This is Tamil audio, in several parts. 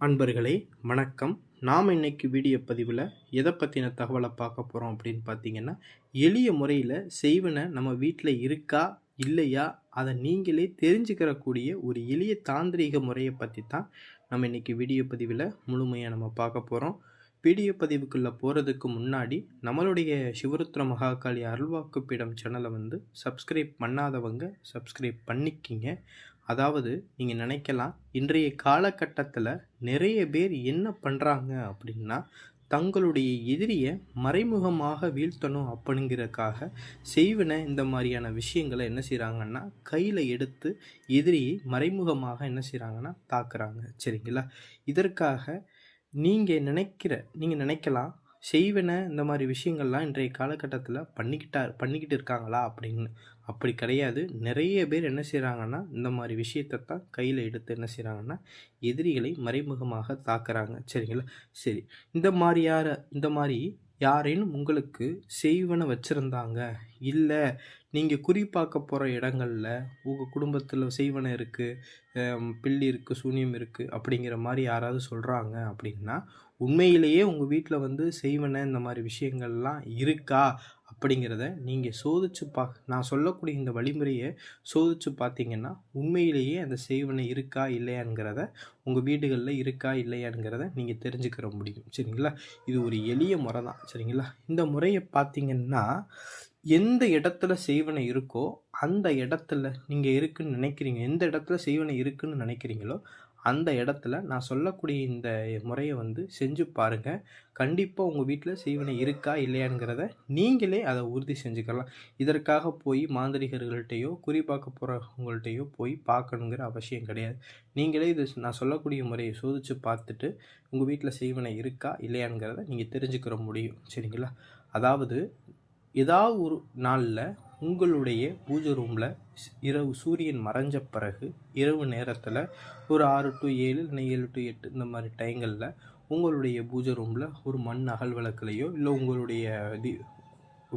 அன்பர்களே வணக்கம். நாம் இன்றைக்கி வீடியோ பதிவில் எதை பற்றின தகவலை பார்க்க போகிறோம் அப்படின்னு பார்த்தீங்கன்னா எளிய முறையில் செய்வன நம்ம வீட்டில் இருக்கா இல்லையா அதை நீங்களே தெரிஞ்சுக்கிறக்கூடிய ஒரு எளிய தாந்திரீக முறையை பற்றி தான் நம்ம இன்றைக்கி வீடியோ பதிவில் முழுமையாக நம்ம பார்க்க போகிறோம் வீடியோ பதிவுக்குள்ளே போகிறதுக்கு முன்னாடி நம்மளுடைய சிவருத்ர மகாகாளி அருள்வாக்கு பீடம் சேனலை வந்து சப்ஸ்கிரைப் பண்ணாதவங்க சப்ஸ்கிரைப் பண்ணிக்கிங்க. அதாவது நீங்கள் நினைக்கலாம் இன்றைய காலகட்டத்தில் நிறைய பேர் என்ன பண்ணுறாங்க அப்படின்னா தங்களுடைய எதிரியை மறைமுகமாக வீழ்த்தணும் அப்படிங்கிறதுக்காக செய்வன இந்த மாதிரியான விஷயங்களை என்ன செய்கிறாங்கன்னா கையில் எடுத்து எதிரியை மறைமுகமாக என்ன செய்கிறாங்கன்னா தாக்குறாங்க. சரிங்களா? இதற்காக நீங்கள் நினைக்கிற நீங்கள் நினைக்கலாம் செய்வன இந்த மாதிரி விஷயங்கள்லாம் இன்றைய காலகட்டத்தில் பண்ணிக்கிட்டா பண்ணிக்கிட்டு இருக்காங்களா அப்படின்னு? அப்படி கிடையாது. நிறைய பேர் என்ன செய்கிறாங்கன்னா இந்த மாதிரி விஷயத்தை தான் கையில் எடுத்து என்ன செய்கிறாங்கன்னா எதிரிகளை மறைமுகமாக தாக்குறாங்க. சரிங்களா? சரி. இந்த மாதிரியார இந்த மாதிரி யாரேனும் உங்களுக்கு செய்வன வச்சுருந்தாங்க? இல்லை நீங்கள் குறிப்பாக்க போகிற இடங்களில் உங்கள் குடும்பத்தில் செய்வன இருக்குது பில்லி இருக்குது சூனியம் இருக்குது அப்படிங்கிற மாதிரி யாராவது சொல்கிறாங்க அப்படின்னா உண்மையிலேயே உங்கள் வீட்டில் வந்து செய்வன இந்த மாதிரி விஷயங்கள்லாம் இருக்கா? அப்படிங்கிறத நீங்கள் சோதிச்சு பா நான் சொல்லக்கூடிய இந்த வழிமுறையை சோதிச்சு பார்த்தீங்கன்னா உண்மையிலேயே அந்த செய்வனை இருக்கா இல்லையாங்கிறத உங்கள் வீடுகளில் இருக்கா இல்லையாங்கிறத நீங்கள் தெரிஞ்சுக்கிற முடியும். சரிங்களா? இது ஒரு எளிய முறை தான் சரிங்களா? இந்த முறையை பார்த்தீங்கன்னா எந்த இடத்துல செய்வனை இருக்கோ அந்த இடத்துல நீங்கள் இருக்குன்னு நினைக்கிறீங்க. எந்த இடத்துல செய்வனை இருக்குன்னு நினைக்கிறீங்களோ அந்த இடத்துல நான் சொல்லக்கூடிய இந்த முறையை வந்து செஞ்சு பாருங்கள் கண்டிப்பாக உங்கள் வீட்டில் சீவனை இருக்கா இல்லையாங்கிறத நீங்களே அதை உறுதி செஞ்சுக்கலாம். இதற்காக போய் மாந்திரிகர்கள்ட்டையோ குறிப்பாக்க போகிறவங்கள்ட்டையோ போய் பார்க்கணுங்கிற அவசியம் கிடையாது. நீங்களே இது நான் சொல்லக்கூடிய முறையை சோதித்து பார்த்துட்டு உங்கள் வீட்டில் சீவனை இருக்கா இல்லையாங்கிறத நீங்கள் தெரிஞ்சுக்கிற முடியும். சரிங்களா? அதாவது ஏதாவது ஒரு நாளில் உங்களுடைய பூஜை ரூமில் இரவு சூரியன் மறைஞ்ச பிறகு இரவு நேரத்தில் ஒரு ஆறு டு ஏழு இல்லை ஏழு டு எட்டு இந்த மாதிரி டைங்களில் உங்களுடைய பூஜை ரூமில் ஒரு மண் அகல் விளக்குலையோ இல்லை உங்களுடைய தி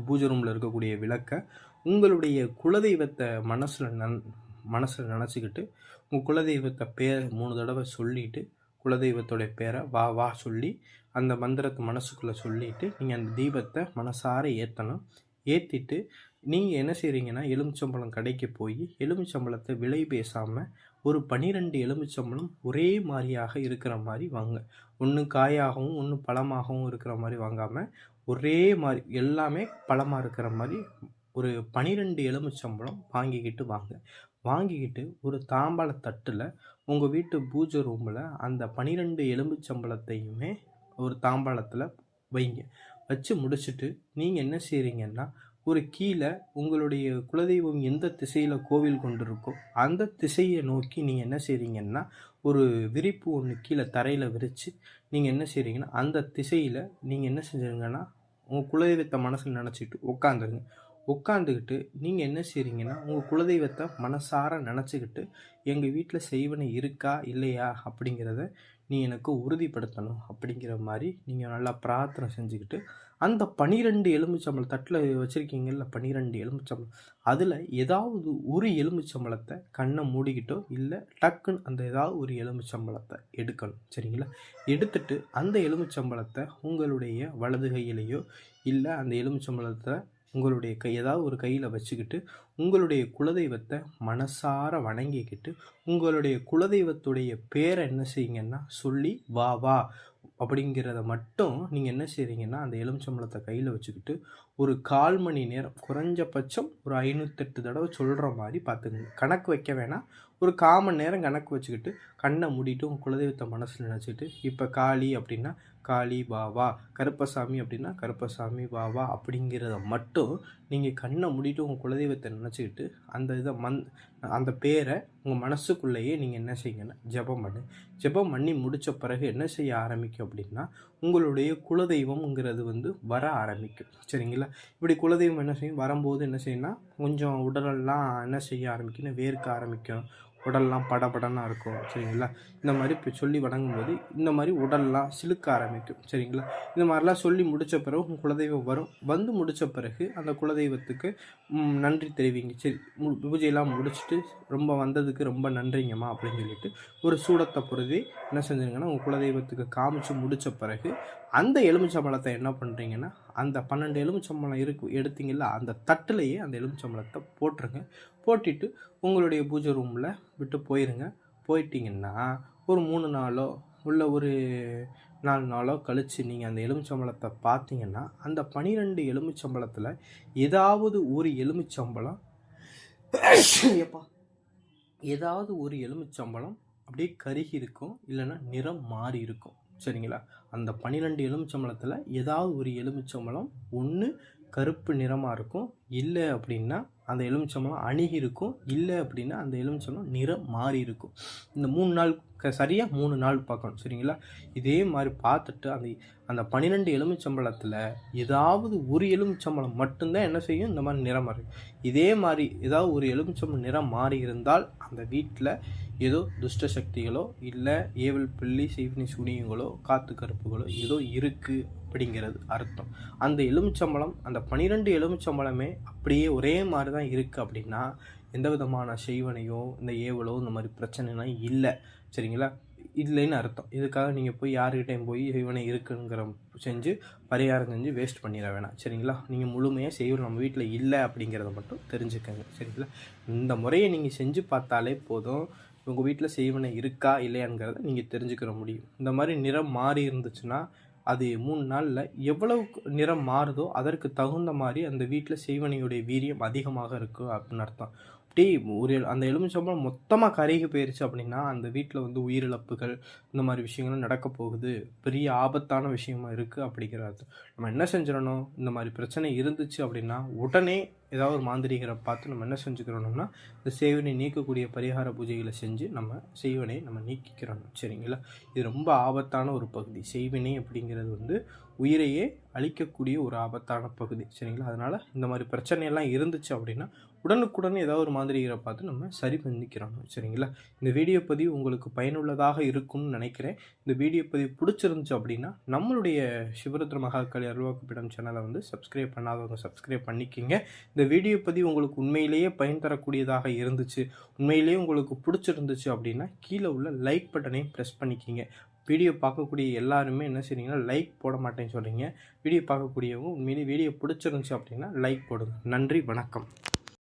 பூஜை ரூமில் இருக்கக்கூடிய விளக்கை உங்களுடைய குலதெய்வத்தை மனசில் நன் மனசில் நினச்சிக்கிட்டு உங்கள் குலதெய்வத்தை பேரை மூணு தடவை சொல்லிவிட்டு குலதெய்வத்தோடைய பேரை வா வா சொல்லி அந்த மந்திரத்தை மனசுக்குள்ளே சொல்லிவிட்டு நீங்கள் அந்த தீபத்தை மனசார ஏற்றணும் ஏற்றிட்டு நீங்கள் என்ன செய்கிறீங்கன்னா எலுமிச்சம்பழம் கடைக்கு போய் எலுமிச்சம்பழத்தை விலை பேசாமல் ஒரு பனிரெண்டு எலுமிச்சம்பழம் ஒரே மாதிரியாக இருக்கிற மாதிரி வாங்க. ஒன்று காயாகவும் ஒன்று பழமாகவும் இருக்கிற மாதிரி வாங்காமல் ஒரே மாதிரி எல்லாமே பழமாக இருக்கிற மாதிரி ஒரு பனிரெண்டு எலுமிச்சம்பழம் வாங்கிக்கிட்டு வாங்க. வாங்கிக்கிட்டு ஒரு தாம்பாள தட்டில் உங்கள் வீட்டு பூஜை ரூமில் அந்த பனிரெண்டு எலுமிச்சம்பழத்தையுமே ஒரு தாம்பாளத்தில் வைங்க. வச்சு முடிச்சுட்டு நீங்கள் என்ன செய்கிறீங்கன்னா ஒரு கீழே உங்களுடைய குலதெய்வம் எந்த திசையில் கோவில் கொண்டிருக்கோ அந்த திசையை நோக்கி நீங்கள் என்ன செய்கிறீங்கன்னா ஒரு விரிப்பு ஒன்று கீழே தரையில் விரித்து நீங்கள் என்ன செய்கிறீங்கன்னா அந்த திசையில் நீங்கள் என்ன செஞ்சுருங்கன்னா உங்கள் குலதெய்வத்தை மனசில் நினச்சிட்டு உட்காந்துருங்க உட்காந்துக்கிட்டு நீங்கள் என்ன செய்கிறீங்கன்னா உங்கள் குலதெய்வத்தை மனசார நினச்சிக்கிட்டு எங்கள் வீட்டில் செய்வனை இருக்கா இல்லையா? அப்படிங்கிறத நீ எனக்கு உறுதிப்படுத்தணும் அப்படிங்கிற மாதிரி நீங்கள் நல்லா பிரார்த்தனை செஞ்சுக்கிட்டு அந்த பனிரெண்டு எலுமிச்சம்பளம் தட்டில் வச்சுருக்கீங்கல்ல பனிரெண்டு எலுமிச்சம்பளம் அதில் ஏதாவது ஒரு எலுமிச்சம்பளத்தை கண்ணை மூடிக்கிட்டோ இல்லை டக்குன்னு அந்த ஏதாவது ஒரு எலுமிச்சம்பளத்தை எடுக்கணும். சரிங்களா? எடுத்துட்டு அந்த எலுமிச்சம்பளத்தை உங்களுடைய வலது கையிலையோ இல்லை அந்த எலுமிச்சம்பளத்தை உங்களுடைய கை ஏதாவது ஒரு கையில் வச்சுக்கிட்டு உங்களுடைய குலதெய்வத்தை மனசார வணங்கிக்கிட்டு உங்களுடைய குலதெய்வத்துடைய பேரை என்ன செய்யுங்கன்னா சொல்லி வா வா அப்படிங்கிறத மட்டும் நீங்கள் என்ன செய்கிறீங்கன்னா அந்த எலுமிச்சம்பளத்தை கையில் வச்சுக்கிட்டு ஒரு கால் மணி நேரம் குறைஞ்சபட்சம் ஒரு ஐநூற்றெட்டு தடவை சொல்கிற மாதிரி பார்த்துங்க கணக்கு வைக்க வேணாம். ஒரு காமன் நேரம் கணக்கு வச்சுக்கிட்டு கண்ணை மூடிட்டு உங்கள் குலதெய்வத்தை மனசில் நினச்சிட்டு இப்போ காளி அப்படின்னா காளி பாவா கருப்பசாமி அப்படின்னா கருப்பசாமி பாவா அப்படிங்கிறத மட்டும் நீங்கள் கண்ணை மூடிட்டு உங்கள் குலதெய்வத்தை நினச்சிக்கிட்டு அந்த இதை மந் அந்த பேரை உங்கள் மனசுக்குள்ளேயே நீங்கள் என்ன செய்யுங்கன்னா ஜெபம் பண்ணு. ஜெபம் பண்ணி முடித்த பிறகு என்ன செய்ய ஆரம்பிக்கும் அப்படின்னா உங்களுடைய குலதெய்வம்ங்கிறது வந்து வர ஆரம்பிக்கும். சரிங்களா? இப்படி குலதெய்வம் என்ன செய்யும்? வரும்போது என்ன செய்யணும்னா கொஞ்சம் உடலெல்லாம் என்ன செய்ய ஆரம்பிக்கும்னா வேர்க்க ஆரம்பிக்கும். உடல்லாம் படபடனாக இருக்கும். சரிங்களா? இந்த மாதிரி இப்போ சொல்லி வணங்கும்போது இந்த மாதிரி உடல்லாம் சிலுக்க ஆரம்பிக்கும். சரிங்களா? இந்த மாதிரிலாம் சொல்லி முடித்த பிறகு உங்கள் குலதெய்வம் வரும். வந்து முடித்த பிறகு அந்த குலதெய்வத்துக்கு நன்றி தெரிவிங்க. சரி மு- பூஜையெல்லாம் முடிச்சுட்டு ரொம்ப வந்ததுக்கு ரொம்ப நன்றிங்கம்மா அப்படின்னு சொல்லிட்டு ஒரு சூடத்தை பொருதி என்ன செஞ்சுருங்கன்னா உங்கள் குலதெய்வத்துக்கு காமிச்சு முடித்த பிறகு அந்த எலுமிச்சம்பழத்தை என்ன பண்ணுறீங்கன்னா அந்த பன்னெண்டு எலுமிச்சம்பழம் இருக்கு எடுத்தீங்களா அந்த தட்டிலேயே அந்த எலுமிச்சம்பழத்தை போட்டுருங்க. போட்டுட்டு உங்களுடைய பூஜை ரூமில் விட்டு போயிருங்க. போயிட்டீங்கன்னா ஒரு மூணு நாளோ உள்ள ஒரு நாலு நாளோ கழித்து நீங்கள் அந்த எலுமிச்சம்பழத்தை பார்த்தீங்கன்னா அந்த பனிரெண்டு எலுமிச்சம்பழத்தில் ஏதாவது ஒரு எலுமிச்சம்பழம் எப்பா ஏதாவது ஒரு எலுமிச்சம்பழம் அப்படியே கருகி இருக்கும் இல்லைன்னா நிறம் மாறி இருக்கும். சரிங்களா? அந்த பன்னிரெண்டு எலுமிச்சம்பழத்தில் ஏதாவது ஒரு எலுமிச்சம்பழம் ஒன்று கருப்பு நிறமாக இருக்கும். இல்லை அப்படின்னா அந்த எலுமிச்சம்பழம் அணுகி இருக்கும். இல்லை அப்படின்னா அந்த எலுமிச்சம்பழம் நிறம் மாறி இருக்கும். இந்த மூணு நாள் க- மூணு நாள் பார்க்கணும். சரிங்களா? இதே மாதிரி பார்த்துட்டு அந்த அந்த பன்னிரெண்டு எலுமிச்சம்பழத்தில் ஏதாவது ஒரு எலுமிச்சம்பழம் மட்டும்தான் என்ன செய்யும்? இந்த மாதிரி நிறம் மாறி இதே மாதிரி ஏதாவது ஒரு எலுமிச்சம்பழம் நிறம் மாறி இருந்தால் அந்த வீட்டில் ஏதோ துஷ்ட சக்திகளோ இல்லை ஏவல் பிள்ளி செய்வினி சுனியங்களோ காத்து கருப்புகளோ ஏதோ இருக்குது அப்படிங்கிறது அர்த்தம். அந்த எலுமிச்சம்பழம் அந்த பனிரெண்டு எலுமிச்சம்பழமே அப்படியே ஒரே மாதிரி தான் இருக்குது அப்படின்னா எந்த விதமான செய்வனையோ இந்த ஏவலோ இந்த மாதிரி பிரச்சனைலாம் இல்லை. சரிங்களா? இல்லைன்னு அர்த்தம். இதுக்காக நீங்கள் போய் யாருக்கிட்டையும் போய் செய்வனை இருக்குங்கிற செஞ்சு பரிகாரம் செஞ்சு வேஸ்ட் பண்ணிட வேணாம். சரிங்களா? நீங்கள் முழுமையாக செய்வல் நம்ம வீட்டில் இல்லை அப்படிங்கிறத மட்டும் தெரிஞ்சுக்கங்க. சரிங்களா? இந்த முறையை நீங்கள் செஞ்சு பார்த்தாலே போதும். உங்கள் வீட்டில் செய்வனை இருக்கா இல்லையாங்கிறத நீங்கள் தெரிஞ்சுக்கிற முடியும். இந்த மாதிரி நிறம் மாறி இருந்துச்சுன்னா அது மூணு நாளில் எவ்வளவு நிறம் மாறுதோ அதற்கு தகுந்த மாதிரி அந்த வீட்டில் செய்வனையுடைய வீரியம் அதிகமாக இருக்கும் அப்படின்னு அர்த்தம். அப்படியே ஒரு அந்த எலுமிச்சம்பழம் மொத்தமாக கருகி போயிருச்சு அப்படின்னா அந்த வீட்டில் வந்து உயிரிழப்புகள் இந்த மாதிரி விஷயங்களும் நடக்க போகுது. பெரிய ஆபத்தான விஷயமா இருக்குது அப்படிங்கிறது நம்ம என்ன செஞ்சிடணும்? இந்த மாதிரி பிரச்சனை இருந்துச்சு அப்படின்னா உடனே ஏதாவது ஒரு மாந்திரிகரை பார்த்து நம்ம என்ன செஞ்சுக்கிறோம்னா இந்த சேவனை நீக்கக்கூடிய பரிகார பூஜைகளை செஞ்சு நம்ம செய்வனை நம்ம நீக்கிக்கிறோம். சரிங்களா? இது ரொம்ப ஆபத்தான ஒரு பகுதி. செய்வினை அப்படிங்கிறது வந்து உயிரையே அழிக்கக்கூடிய ஒரு ஆபத்தான பகுதி. சரிங்களா? அதனால் இந்த மாதிரி பிரச்சனையெல்லாம் இருந்துச்சு அப்படின்னா உடனுக்குடன் ஏதாவது ஒரு மாதிரிகளை பார்த்து நம்ம சரி பண்ணிக்கிறோம் சரிங்களா? இந்த வீடியோ பதிவு உங்களுக்கு பயனுள்ளதாக இருக்கும்னு நினைக்கிறேன். இந்த வீடியோ பதிவு பிடிச்சிருந்துச்சு அப்படின்னா நம்மளுடைய சிவருத்ர மகாக்காளி அருள்வாக்குப்பிடம் சேனலை வந்து சப்ஸ்கிரைப் பண்ணாதவங்க சப்ஸ்கிரைப் பண்ணிக்கிங்க. இந்த வீடியோ பதிவு உங்களுக்கு உண்மையிலேயே பயன் தரக்கூடியதாக இருந்துச்சு உண்மையிலேயே உங்களுக்கு பிடிச்சிருந்துச்சு அப்படின்னா கீழே உள்ள லைக் பட்டனையும் ப்ரெஸ் பண்ணிக்கிங்க. வீடியோ பார்க்கக்கூடிய எல்லாருமே என்ன செய்றீங்கன்னா லைக் போட மாட்டேன்னு சொல்கிறீங்க வீடியோ பார்க்கக்கூடியவங்க உண்மையிலேயே வீடியோ பிடிச்சிருந்துச்சு அப்படின்னா லைக் போடுங்க. நன்றி வணக்கம்.